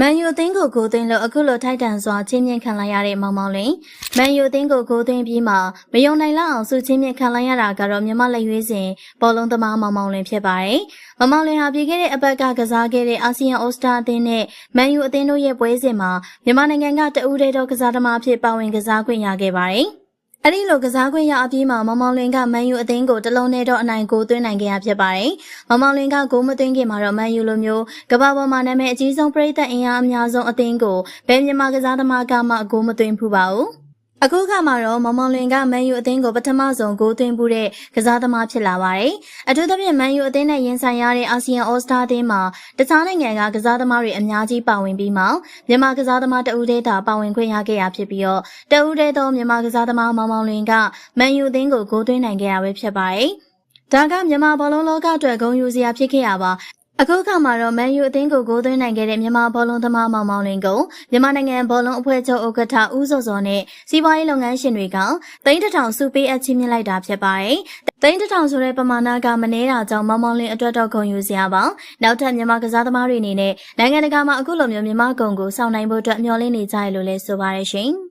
မန်ယူအသင်းကိုဂိုးသွင်းလို့အခုလိုထိုက်တန်စွာချင်းမြင့်ခံလိုက်ရတဲ့မောင်မောင်လင်မန်ယူအသင်းကိုဂိုးသွင်းပြီးမှမယုံနိုင်လောက်အောင်စုချင်းမြင့်ခံလိုက်ရတာကတော့မြမလက်ရွေးစင်ဘောလုံးသမားမောင်မောင်လင်ဖြစ်ပါတယ်။မောင်မောင်လင်ဟာပြည်ခဲ့တဲ့အပတ်ကကစားခဲ့တဲ့အာဆီယံအော်စတာအသင်းနဲ့မန်ယူအသင်းတို့ရဲ့ပွဲစဉ်မှာမြန်မာနိုင်ငံကတဦးတည်းသောကစားသမားဖြစ်ပါဝင်ကစားခွင့်ရခဲ့ပါတယ်။ အဲ့ဒီလိုကစားခွင့်ရအပြီးမှာမောင်မောင်လင်ကမန်ယူအသင်းကိုတလုံးနဲ့တော့အနိုင်ကိုသွင်းနိုင်ခဲ့ရဖြစ်ပါတယ်။မောင်မောင်လင်ကဂိုးမသွင်းခင်မှာတော့မန်ယူလိုမျိုးကမ္ဘာပေါ်မှာနာမည်အကြီးဆုံးပရိသတ်အင်အားအများဆုံးအသင်းကိုဘယ်မြန်မာကစားသမားကမှဂိုးမသွင်းဖူးပါဘူး။ အခုခါမှာတော့မောင်မောင်လင်ကမန်ယူအသင်းကိုပထမဆုံးဂိုးသွင်းမှုတဲ့ကစားသမားဖြစ်လာပါတယ်။အထူးသဖြင့်မန်ယူအသင်းနဲ့ရင်ဆိုင်ရတဲ့အာဆီယံအော်စတာအသင်းမှာတခြားနိုင်ငံကကစားသမားတွေအများကြီးပါဝင်ပြီးမှမြန်မာကစားသမားတဦးတည်းသာပါဝင်ခွင့်ရခဲ့ရဖြစ်ပြီးတော့တဦးတည်းသောမြန်မာကစားသမားမောင်မောင်လင်ကမန်ယူအသင်းကိုဂိုးသွင်းနိုင်ခဲ့ရပဲဖြစ်ပါတယ်။ဒါကမြန်မာဘောလုံးလောကအတွက်ဂုဏ်ယူစရာဖြစ်ခဲ့ရပါ အခုခါမှာတော့မန်ယူအသင်းကိုဂိုးသွင်းနိုင်ခဲ့တဲ့မြန်မာဘောလုံးသမားမောင်မောင်လင်ကိုမြန်မာနိုင်ငံဘောလုံးအဖွဲ့ချုပ်ဥက္ကဋ္ဌဦးစောစောနဲ့စီးပွားရေးလုပ်ငန်းရှင်တွေကသိန်းတစ်ထောင်စုပေးအပ်ချင်းမြင့်လိုက်တာဖြစ်ပါတယ်။သိန်းတစ်ထောင်ဆိုတဲ့ပမာဏကမနှဲတာကြောင့်မောင်မောင်လင်အတွက်တော့ဂုဏ်ယူစရာပါ။နောက်ထပ်မြန်မာကစားသမားတွေအနေနဲ့နိုင်ငံတကာမှာအခုလိုမျိုးမြန်မာဂုဏ်ကိုဆောင်နိုင်ဖို့အတွက်မျှော်လင့်နေကြရလို့လဲဆိုပါရရှင်။